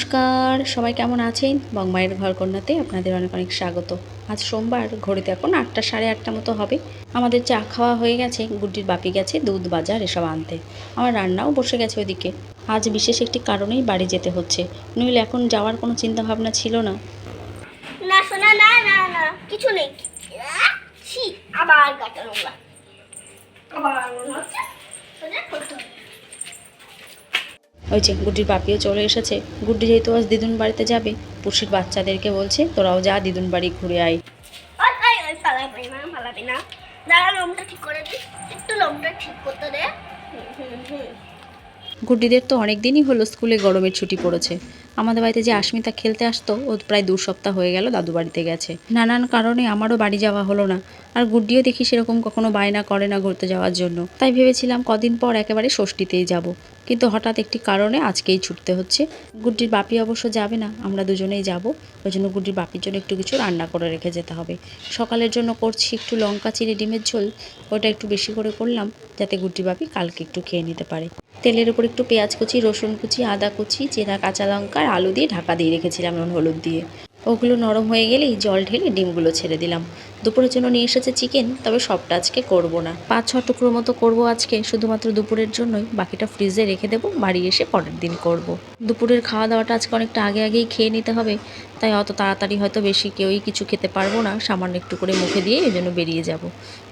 নমস্কার, সবাই কেমন আছেন? বংমায়ের ঘর কন্যাতে আপনাদের অনেক অনেক স্বাগত। আজ সোমবার, ঘড়িতে এখন আটটা, সাড়ে আটটা মতো হবে। আমাদের চা খাওয়া হয়ে গেছে, গুড্ডির বাপি গেছে দুধ, বাজার, এসব আনতে। আমার রান্নাও বসে গেছে ওদিকে আজ বিশেষ একটি কারণেই বাড়ি যেতে হচ্ছে। নইলে এখন যাওয়ার কোনো চিন্তা ভাবনা ছিল না। না না না না, কিছু নেই। আবার আবার ওই যে গুড্ডির বাপিও চলে এসেছে। গুড্ডি যেহেতু আজ দিদুন বাড়িতে যাবে পুষির বাচ্চাদেরকে বলছে তোরাও যা দিদুন বাড়ি ঘুরে আয়। ওই ওই ওই পালাবি না পালাবি না। দাঁড়া লোমটা ঠিক করে দিই একটু লোমটা ঠিক করতে দে। হুম, হুম, হুম। গুড্ডিদের তো অনেক দিনই হলো স্কুলে গরমের ছুটি পড়েছে। আমাদের বাড়িতে যে আস্মিতা খেলতে আসতো ও প্রায় দু সপ্তাহ হয়ে গেল দাদু বাড়িতে গেছে। নানান কারণে আমারও বাড়ি যাওয়া হলো না। আর গুড্ডিও দেখি সেরকম কখনো বায়না করে না ঘুরতে যাওয়ার জন্য। তাই ভেবেছিলাম কদিন পর একেবারে ষষ্ঠীতেই যাব। কিন্তু হঠাৎ একটি কারণে আজকেই ছুটতে হচ্ছে। গুড্ডির বাপি অবশ্য যাবে না, আমরা দুজনেই যাব। ওই জন্য গুড্ডির বাপির জন্য একটু কিছু রান্না করে রেখে যেতে হবে। সকালের জন্য করছি একটু লঙ্কা চিড়ে ডিমের ঝোল। ওটা একটু বেশি করে করলাম, যাতে গুড্ডির বাপি কালকে একটু খেয়ে নিতে পারে। তেলের উপর একটু পেঁয়াজ কুচি, রসুন কুচি, আদা কুচি, চেরা কাঁচা লঙ্কা আর আলু দিয়ে ঢাকা দিয়ে রেখেছিলাম নুন হলুদ দিয়ে। ওগুলো নরম হয়ে গেলেই জল ঢেলে ডিমগুলো ছেড়ে দিলাম। দুপুরের জন্য নিয়ে এসেছে চিকেন, তবে সবটা আজকে করব না। পাঁচ ছ টুকরো মতো করব আজকে, শুধুমাত্র দুপুরের জন্যই। বাকিটা ফ্রিজে রেখে দেবো, বাড়ি এসে পরের দিন করব। দুপুরের খাওয়া দাওয়াটা আজকে অনেকটা আগে আগেই খেয়ে নিতে হবে, তাই অত তাড়াতাড়ি হয়তো বেশি কেউই কিছু খেতে পারব না, সামান্য একটু করে মুখে দিয়ে এই জন্য বেরিয়ে যাব।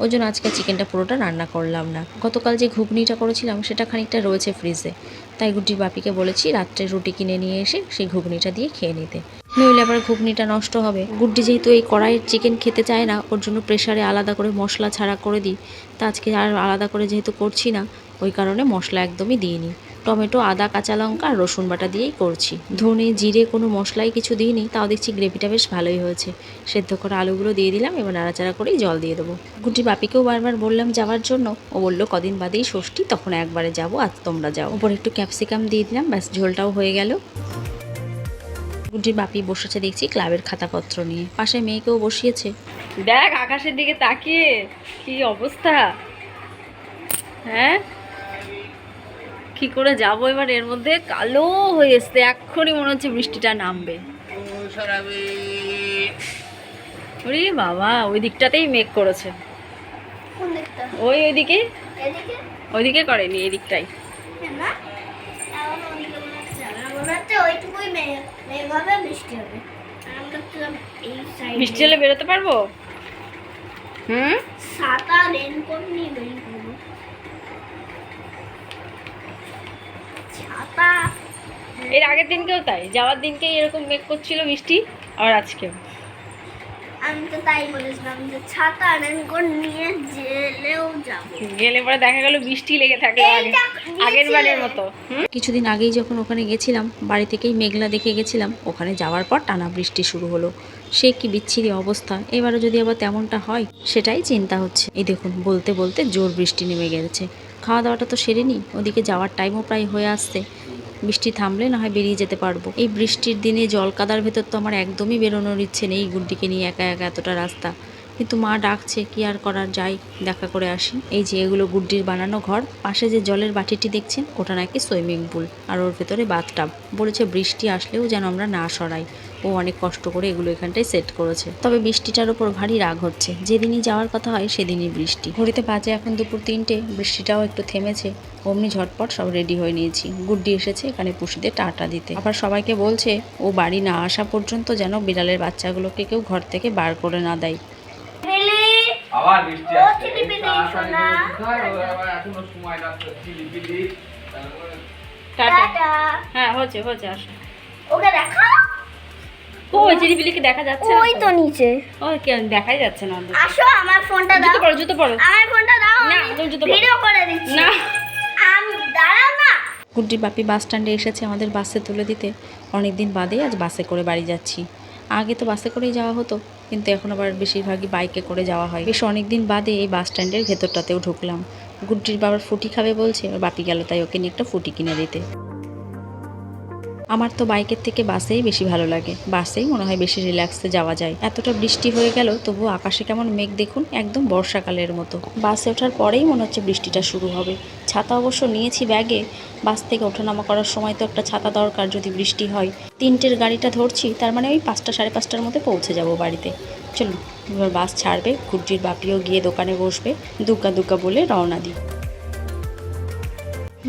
ওই জন্য আজকে চিকেনটা পুরোটা রান্না করলাম না। গতকাল যে ঘুগনিটা করেছিলাম, সেটা খানিকটা রয়েছে ফ্রিজে। তাই গুড্ডির বাপিকে বলেছি রাত্রে রুটি কিনে নিয়ে এসে সেই ঘুগনিটা দিয়ে খেয়ে নিতে। নইলে আবার ঘুগনিটা নষ্ট হবে। গুড্ডি যেহেতু এই কড়াইয়ের চিকেন খেতে চায় না, ওর জন্য প্রেশারে আলাদা করে মশলা ছাড়া করে দিই। তা আজকে আর আলাদা করে যেহেতু করছি না, ওই কারণে মশলা একদমই দিইনি। টমেটো, আদা, কাঁচা লঙ্কা আর রসুন বাটা দিয়েই করছি। ধনে, জিরে কোনো মশলাই কিছু দিইনি, তাও দেখছি গ্রেভিটা বেশ ভালোই হয়েছে। সেদ্ধ করা আলুগুলো দিয়ে দিলাম, এবার নাড়াচাড়া করেই জল দিয়ে দেবো। গুড্ডি বাপিকেও বারবার বললাম যাওয়ার জন্য। ও বলল, কদিন বাদেই ষষ্ঠী, তখন একবারে যাব আর তোমরা যাও। ওপর একটু ক্যাপসিকাম দিয়ে দিলাম, ব্যাস ঝোলটাও হয়ে গেল। গুড্ডির বাপি বসেছে দেখছি ক্লাবের খাতাপত্র নিয়ে। পাশে মেয়েকেও বসিয়েছে। দেখ, আকাশের দিকে তাকিয়ে কি অবস্থা? হ্যাঁ? কি করে যাব এবার? এর মধ্যে কালো হয়ে এসছে এক্ষুনি মনে হচ্ছে বৃষ্টিটা নামবে। ওরে বাবা ওই দিকটাতেই মেঘ করেছে। ওই ওইদিকে? ওইদিকে করেনি এই দিকটাই। বৃষ্টি হলে বেরোতে পারব? হুম? ছাতা রেনকোট নিয়ে বেরিয়ে পড়ব ছাতা এর আগের দিনকেও তাই যাওয়ার দিনকেই এরকম মেঘ করছিল বৃষ্টি আর আজকেও। আমি তো তাই বলেছিলাম যে ছাতা রেনকোট নিয়ে জেলেও যাব। গেলে পরে দেখা গেল বৃষ্টি লেগে থাকল আগে আগের বারের মতো। কিছুদিন আগেই যখন ওখানে গেছিলাম বাড়ি থেকেই মেঘলা দেখে গেছিলাম। ওখানে যাওয়ার পর টানা বৃষ্টি শুরু হলো। সে কি বিচ্ছিরি অবস্থা। এবারে যদি আবার তেমনটা হয় সেটাই চিন্তা হচ্ছে। এই দেখুন বলতে বলতে জোর বৃষ্টি নেমে গেছে। খাওয়া দাওয়াটা তো সেরেনি ওদিকে যাওয়ার টাইমও প্রায় হয়ে আসছে। বৃষ্টি থামলে না হয় বেরিয়ে যেতে পারব। এই বৃষ্টির দিনে জল কাদার ভেতর তো আমার একদমই বেরোনোর ইচ্ছে নেই গুড্ডিকে নিয়ে একা একা এতটা রাস্তা। কিন্তু মা ডাকছে, কি আর করার? যাই, দেখা করে আসি। এই যে এগুলো গুড্ডির বানানো ঘর, পাশে যে জলের বাটিটি দেখছেন, ওটা নাকি সুইমিং পুল, আর ওর ভেতরে বাথটাব। বলেছে বৃষ্টি আসলেও যেন আমরা না সরাই। ও অনেক কষ্ট করে এগুলো এখানটায় সেট করেছে। তবে বৃষ্টিটার উপর ভারী রাগ হচ্ছে। যেদিনই যাওয়ার কথা হয় সেদিনই বৃষ্টি। ঘড়িতে বাজে এখন দুপুর তিনটে বৃষ্টিটাও একটু থেমেছে। অমনি ঝটপট সব রেডি হয়ে নিয়েছি। গুড্ডি এসেছে এখানে পুষিদের টাটা দিতে। আবার সবাইকে বলছে ও বাড়ি না আসা পর্যন্ত যেন বিড়ালের বাচ্চাগুলোকে কেউ ঘর থেকে বার করে না দেয়। আবার বৃষ্টি আসছে। সময় টাটা। হ্যাঁ হচ্ছে হচ্ছে আসো। ওকে দেখা। ওই চিলিপিলিকে দেখা যাচ্ছে ওই তো নিচে। ওই দেখাই যাচ্ছে না আসো আমার ফোনটা দাও। জুতো পরো জুতো পরো। আমার ফোনটা দাও না, তুমি জুতো ভিডিও করে দিচ্ছি। না। আমি দাঁড়াও না। গুড্ডির বাপি বাস স্ট্যান্ডে এসেছে আমাদের বাসে তুলে দিতে। অনেক দিন বাদে আজ বাসে করে বাড়ি যাচ্ছি। আগে তো বাসে করেই যাওয়া হতো কিন্তু এখন আবার বেশিরভাগই বাইকে করে যাওয়া হয়। বেশ অনেক দিন বাদে এই বাস স্ট্যান্ডের ভেতরটাতেও ঢুকলাম। গুড্ডির বাবার ফুটি খাবে বলছে ওর বাপি গেল তাই ওকে নিয়ে একটা ফুটি কিনে দিতে। আমার তো বাইকের থেকে বাসেই বেশি ভালো লাগে। বাসেই মনে হয় বেশি রিল্যাক্সে যাওয়া যায়। এতটা বৃষ্টি হয়ে গেল তবু আকাশে কেমন মেঘ দেখুন, একদম বর্ষাকালের মতো। বাসে ওঠার পরেই মনে হচ্ছে বৃষ্টিটা শুরু হবে। ছাতা অবশ্য নিয়েছি ব্যাগে। বাস থেকে ওঠানামা করার সময় তো একটা ছাতা দরকার যদি বৃষ্টি হয়। তিনটের গাড়িটা ধরছি, তার মানে ওই পাঁচটা সাড়ে পাঁচটার মধ্যে পৌঁছে যাব বাড়িতে। চলুন, এবার বাস ছাড়বে গুড্ডির বাপিও গিয়ে দোকানে বসবে। দুগ্গা দুগ্গা বলে রওনা দিই।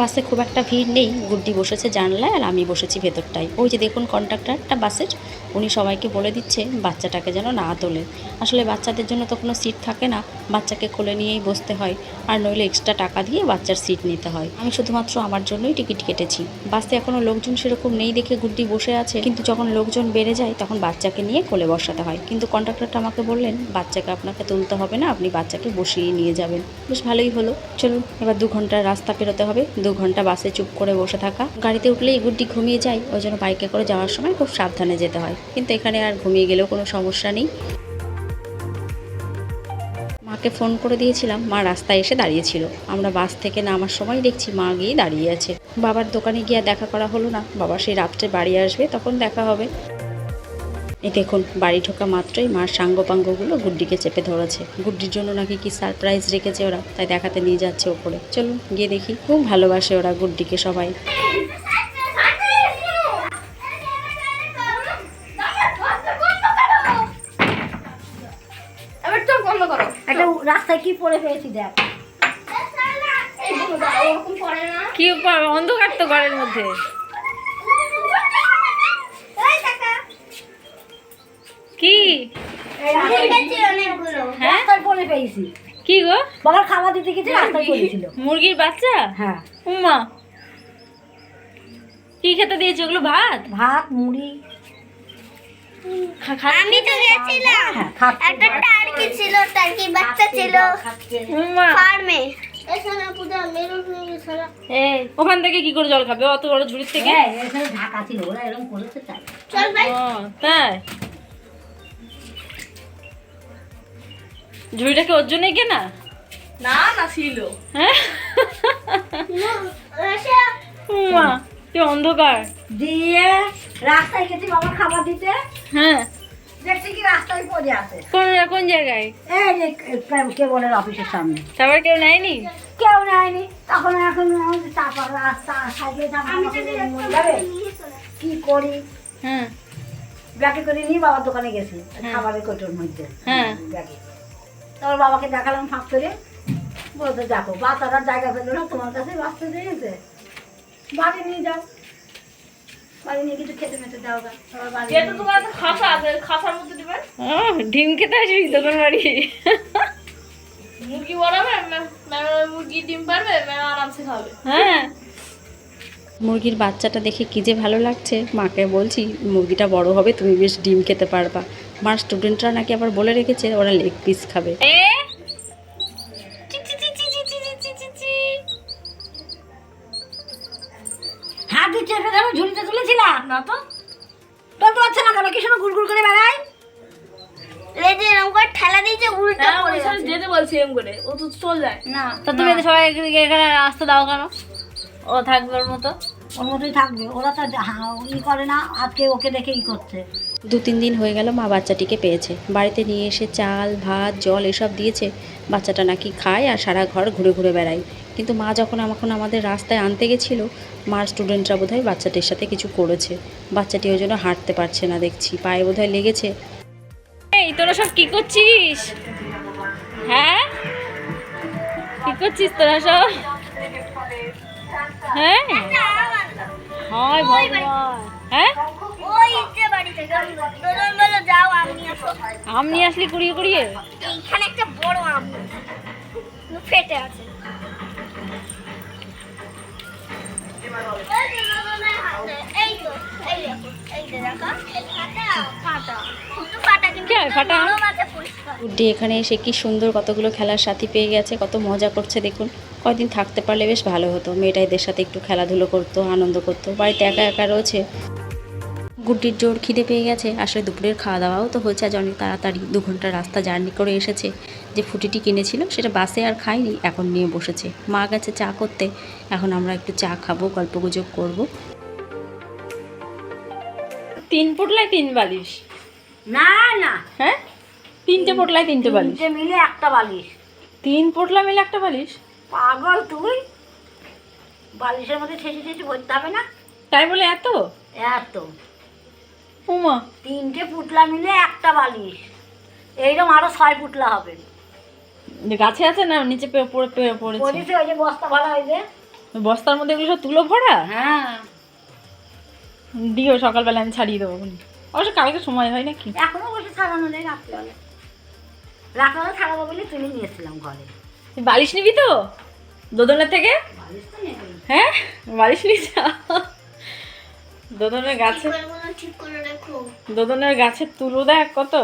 বাসে খুব একটা ভিড় নেই, গুড্ডি বসেছে জানলায় আর আমি বসেছি ভেতরটায়। ওই যে দেখুন কন্ডাক্টারটা বাসের। উনি সবাইকে বলে দিচ্ছে, বাচ্চাটাকে যেন না তোলে। আসলে বাচ্চাদের জন্য তো কোনো সিট থাকে না, বাচ্চাকে কোলে নিয়েই বসতে হয়। আর নইলে এক্সট্রা টাকা দিয়ে বাচ্চার সিট নিতে হয়। আমি শুধুমাত্র আমার জন্যই টিকিট কেটেছি। বাসে এখনও লোকজন সেরকম নেই দেখে গুড্ডি বসে আছে। কিন্তু যখন লোকজন বেড়ে যায়, তখন বাচ্চাকে নিয়ে কোলে বসাতে হয়। কিন্তু কন্ডাক্টরটা আমাকে বললেন, বাচ্চাকে আপনাকে তুলতে হবে না, আপনি বাচ্চাকে বসিয়ে নিয়ে যাবেন। বেশ ভালোই হলো। চলুন, এবার দু ঘণ্টার রাস্তা পেরোতে হবে। দু ঘণ্টা বাসে চুপ করে বসে থাকা। গাড়িতে উঠলেই গুড্ডি ঘুমিয়ে যায়। ওই জন্য বাইকে করে যাওয়ার সময় খুব সাবধানে যেতে হয়। কিন্তু এখানে আর ঘুমিয়ে গেলেও কোনো সমস্যা নেই। মাকে ফোন করে দিয়েছিলাম, মা রাস্তায় এসে দাঁড়িয়েছিল। আমরা বাস থেকে নামার সময় দেখছি মা গিয়ে দাঁড়িয়ে আছে। বাবার দোকানে গিয়ে দেখা করা হলো না। বাবা সেই রাত্রে বাড়ি আসবে, তখন দেখা হবে। এই দেখুন, বাড়ি ঢোকা মাত্রই মার সাঙ্গপাঙ্গগুলো গুড্ডিকে চেপে ধরেছে। গুড্ডির জন্য নাকি কি সারপ্রাইজ রেখেছে ওরা, তাই দেখাতে নিয়ে যাচ্ছে ওপরে। চলুন গিয়ে দেখি। খুব ভালোবাসে ওরা গুড্ডিকে সবাই। রাস্তায় কি পরে ফেলেছি দেখ। কি অন্ধকার তো ঘরের মধ্যে। কি? হ্যাঁ? কি গো? বাবার খাবার দিতে গেছে রাস্তায় পড়েছিল। মুরগির বাচ্চা? হ্যাঁ। উম্মা। কি খেতে দিয়েছে ওগুলো? ভাত? ভাত মুড়ি। আমি তো গেছিলাম। হ্যাঁ, একটা টার্কি ছিল টার্কি বাচ্চা ছিল ফার্মে। ওখান থেকে কি করে জল খাবে? অত বড় ঝুড়ির থেকে? হ্যাঁ, ঝুড়িটাকে ওর জন্যই কেনা না? না ছিল। হ্যাঁ? কি অন্ধকার। দিয়ে রাস্তায় গেছি বাবার খাবার দিতে। হ্যাঁ। দেখছি কি রাস্তায় পড়ে আছে। কোন কোন জায়গায়? এই যে কে- কেবলের অফিসের সামনে। তারপর কেউ নেয়নি? কেউ নেয়নি। তখন এখন চাপা রাস্তা সাইকেল যাবে কি করি? হ্যাঁ। ব্যাগে করে নিয়ে বাবার দোকানে গেছি খাবারের কোটোর মধ্যে। হ্যাঁ। ব্যাগে। তারপর বাবাকে দেখালাম ফাঁক করে। বলতে দেখো বাচ্চারা জায়গা পেল না তোমার কাছে বাচ্চা দিয়েছে। বাড়ি নিয়ে যাও। বাড়ি নিয়ে কিছু খেতে মেতে দাও গা। তারপর বাড়ি নিয়ে- আহ, ডিম খেতে আসবি দোকান বাড়ি। মুরগি বানাবে মুরগি ডিম পারবে আরামসে খাবে। হ্যাঁ। মুরগির বাচ্চাটা দেখে কী যে ভালো লাগছে। মাকে বলছি মুরগিটা বড় হবে তুমি বেশ ডিম খেতে পারবা। মার স্টুডেন্টরা নাকি আবার বলে রেখেছে ওরা লেগ পিস খাবে। ও তো চল যায় না তা তুমি তো সবাই এখানে আসতে দাও কেন? ও থাকবে ওর মতো। ওর মতোই থাকবে। ওরা তো ই করে না আজকে ওকে দেখে ই করছে। দু তিন দিন হয়ে গেল মা বাচ্চাটিকে পেয়েছে। বাড়িতে নিয়ে এসে চাল ভাত জল এসব দিয়েছে। বাচ্চাটা নাকি খায় আর সারা ঘর ঘুরে ঘুরে বেড়ায়। কিন্তু মা যখন এখন আমাদের রাস্তায় আনতে গেছিল মার স্টুডেন্টরা বোধহয় বাচ্চাটির সাথে কিছু করেছে। বাচ্চাটি ওই জন্য হাঁটতে পারছে না দেখছি। পায়ে বোধহয় লেগেছে। এই তোরা সব কি করছিস? হ্যাঁ? কি করছিস তোরা সব? হ্যাঁ? হয় ভগবান। হ্যাঁ? আসলি কুড়িয়ে কুড়িয়ে? এইখানে একটা বড় আম ফেটে আছে। ফাটা আম। গুড্ডি এখানে এসে কি সুন্দর কতগুলো খেলার সাথী পেয়ে গেছে কত মজা করছে দেখুন। কয়দিন থাকতে পারলে বেশ ভালো হতো। মেয়েটা এদের সাথে একটু খেলাধুলো করতো আনন্দ করতো। বাড়িতে একা একা রয়েছে। গুড্ডির জোর খিদে পেয়ে গেছে। আসলে দুপুরের খাওয়া দাওয়াও তো হয়েছে আজ অনেক তাড়াতাড়ি দু ঘণ্টা রাস্তা জার্নি করে এসেছে। যে ফুটিটি কিনেছিল সেটা বাসে আর খাইনি এখন নিয়ে বসেছে। মা গেছে চা করতে। এখন আমরা একটু চা খাব গল্পগুজব করব। তিন পোটলায় তিন বালিশ। না না। হ্যাঁ? তিনটে পোটলায় তিনটে বালিশ। তিনটে মিলে একটা বালিশ। তিন পোটলা মিলে একটা বালিশ? পাগল তুই? বালিশের মধ্যে ঠেসে ঠেসে ভরতে হবে না? তাই বলে এত? এত। উমা। তিনটে পুটলা মিলে একটা বালিশ। এইরকম আরও ছয় পুটলা হবে। গাছে আছে না নিচে পড়ে পে- পড়েছে। ওই যে বস্তা ভরা হয়েছে বস্তার মধ্যে এগুলো সব তুলো ভরা? হ্যাঁ। দিও সকালবেলা আমি ছাড়িয়ে দেবো। অবশ্য কালকে সময় হয় নাকি? এখনও বসে ছাড়ানো নেই রাত্রিবেলা। বলে তুলে নিয়েছিলাম ঘরে। বালিশ নিবি তো? দোদনের থেকে? বালিশ তো নেই হ্যাঁ? বালিশ নিয়ে যা। দোদনের গাছে এগুলো ঠিক করে রেখো। দোদনের গাছের তুলো দেখ কত।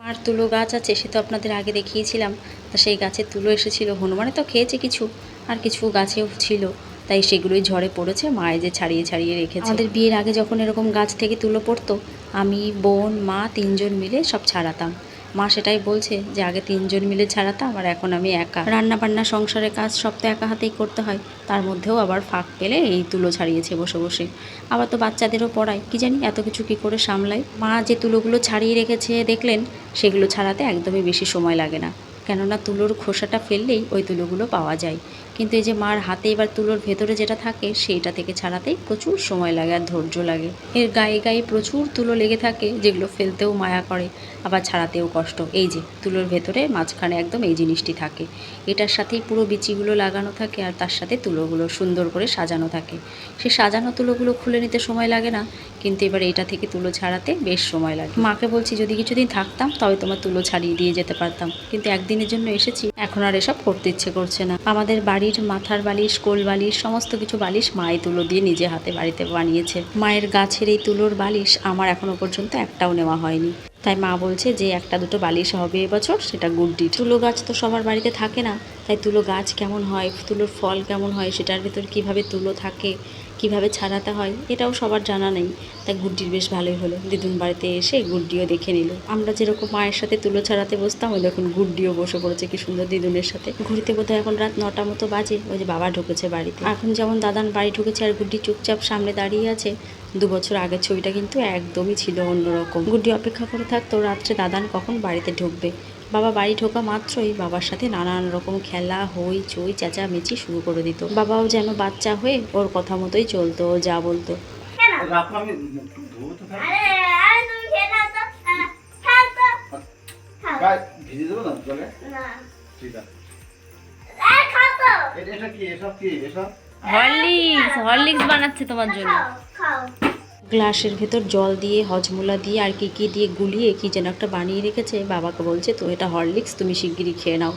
মার তুলো গাছ আছে সে তো আপনাদের আগে দেখিয়েছিলাম। তা সেই গাছের তুলো এসেছিল। হনুমানে তো খেয়েছে কিছু আর কিছু গাছেও ছিল। তাই সেগুলোই ঝড়ে পড়েছে মায়ে যে ছাড়িয়ে ছাড়িয়ে রেখেছে। আমাদের বিয়ের আগে যখন এরকম গাছ থেকে তুলো পড়তো আমি, বোন, মা তিনজন মিলে সব ছাড়াতাম। মা সেটাই বলছে যে, আগে তিনজন মিলে ছাড়াতাম আর এখন আমি একা। রান্না বান্না সংসারের কাজ সব তো একা হাতেই করতে হয়। তার মধ্যেও আবার ফাঁক পেলে এই তুলো ছাড়িয়েছে বসে বসে। আবার তো বাচ্চাদেরও পড়ায়। কি জানি এত কিছু কি করে সামলায়। মা যে তুলোগুলো ছাড়িয়ে রেখেছে দেখলেন, সেগুলো ছাড়াতে একদমই বেশি সময় লাগে না। কেননা তুলোর খোসাটা ফেললেই ওই তুলোগুলো পাওয়া যায়। কিন্তু এই যে মার হাতে এবার তুলোর ভেতরে যেটা থাকে, সেইটা থেকে ছাড়াতেই প্রচুর সময় লাগে আর ধৈর্য লাগে। এর গায়ে গায়ে প্রচুর তুলো লেগে থাকে, যেগুলো ফেলতেও মায়া করে, আবার ছাড়াতেও কষ্ট। এই যে, তুলোর ভেতরে মাঝখানে একদম এই জিনিসটি থাকে। এটার সাথেই পুরো বিচিগুলো লাগানো থাকে আর তার সাথে তুলোগুলো সুন্দর করে সাজানো থাকে। সে সাজানো তুলোগুলো খুলে নিতে সময় লাগে না, কিন্তু এবার এটা থেকে তুলো ছাড়াতে বেশ সময় লাগে। মাকে বলছি, যদি কিছুদিন থাকতাম, তবে তোমার তুলো ছাড়িয়ে দিয়ে যেতে পারতাম। কিন্তু একদিনের জন্য এসেছি, এখন আর এসব করতে ইচ্ছে করছে না। আমাদের বাড়ির মাথার বালিশ, কোল বালিশ, সমস্ত কিছু বালিশ মায়ে তুলো দিয়ে নিজে হাতে বাড়িতে বানিয়েছে। মায়ের গাছের এই তুলোর বালিশ আমার এখনও পর্যন্ত একটাও নেওয়া হয়নি। তাই মা বলছে যে একটা দুটো বালিশ হবে এবছর, সেটা গুড্ডি। তুলো গাছ তো সবার বাড়িতে থাকে না, তাই তুলো গাছ কেমন হয়, তুলোর ফল কেমন হয়, সেটার ভেতর কীভাবে তুলো থাকে কীভাবে ছাড়াতে হয় এটাও সবার জানা নেই। তাই গুড্ডির বেশ ভালোই হলো। দিদুন বাড়িতে এসে গুড্ডিও দেখে নিল। আমরা যেরকম মায়ের সাথে তুলো ছাড়াতে বসতাম, ওই দেখুন গুড্ডিও বসে পড়েছে, কি সুন্দর দিদুনের সাথে। ঘুরিতে বোধহয় এখন রাত নটা মতো বাজে, ওই যে বাবা ঢুকেছে বাড়িতে। এখন যেমন দাদান বাড়ি ঢুকেছে আর গুড্ডি চুপচাপ সামনে দাঁড়িয়ে আছে, দু বছর আগের ছবিটা কিন্তু একদমই ছিল অন্যরকম। গুড্ডি অপেক্ষা করে থাকতো, রাত্রে দাদান কখন বাড়িতে ঢুকবে? বাবা বাড়ি ঢোকা মাত্রই বাবার সাথে নানান রকম খেলা হই চই চেঁচামেচি শুরু করে দিত। বাবাও যেন বাচ্চা হয়ে ওর কথা মতোই চলতো ও যা বলতো। হরলিক্স হরলিক্স বানাচ্ছে তোমার জন্য। খাও। গ্লাসের ভেতর জল দিয়ে, হজমোলা দিয়ে আর কি কি দিয়ে গুলিয়ে কি যেন একটা বানিয়ে রেখেছে। বাবাকে বলছে, তো এটা হরলিক্স, তুমি শিগগিরই খেয়ে নাও।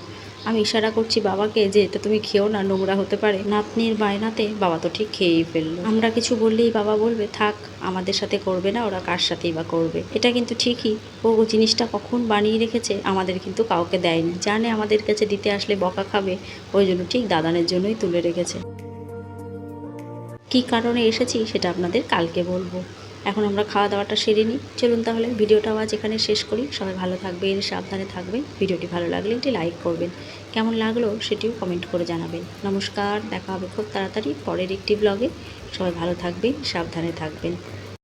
আমি ইশারা করছি বাবাকে যে, এটা তুমি খেও না, নোংরা হতে পারে। নাতনির বায়নাতে বাবা তো ঠিক খেয়েই ফেলল। আমরা কিছু বললেই বাবা বলবে, থাক, আমাদের সাথে করবে না, ওরা কার সাথেই বা করবে? এটা কিন্তু ঠিকই। ও জিনিসটা কখন বানিয়ে রেখেছে, আমাদের কিন্তু কাউকে দেয়নি। জানে আমাদের কাছে দিতে আসলে বকা খাবে, ওই জন্য ঠিক দাদানের জন্যই তুলে রেখেছে। কী কারণে এসেছি সেটা আপনাদের কালকে বলব। এখন আমরা খাওয়া দাওয়াটা সেরে নিই। চলুন তাহলে ভিডিওটাও আজ এখানে শেষ করি। সবাই ভালো থাকবেন, সাবধানে থাকবেন। ভিডিওটি ভালো লাগলে একটি লাইক করবেন। কেমন লাগল সেটিও কমেন্ট করে জানাবেন। নমস্কার, দেখা হবে খুব তাড়াতাড়ি পরের একটি ব্লগে। সবাই ভালো থাকবেন, সাবধানে থাকবেন।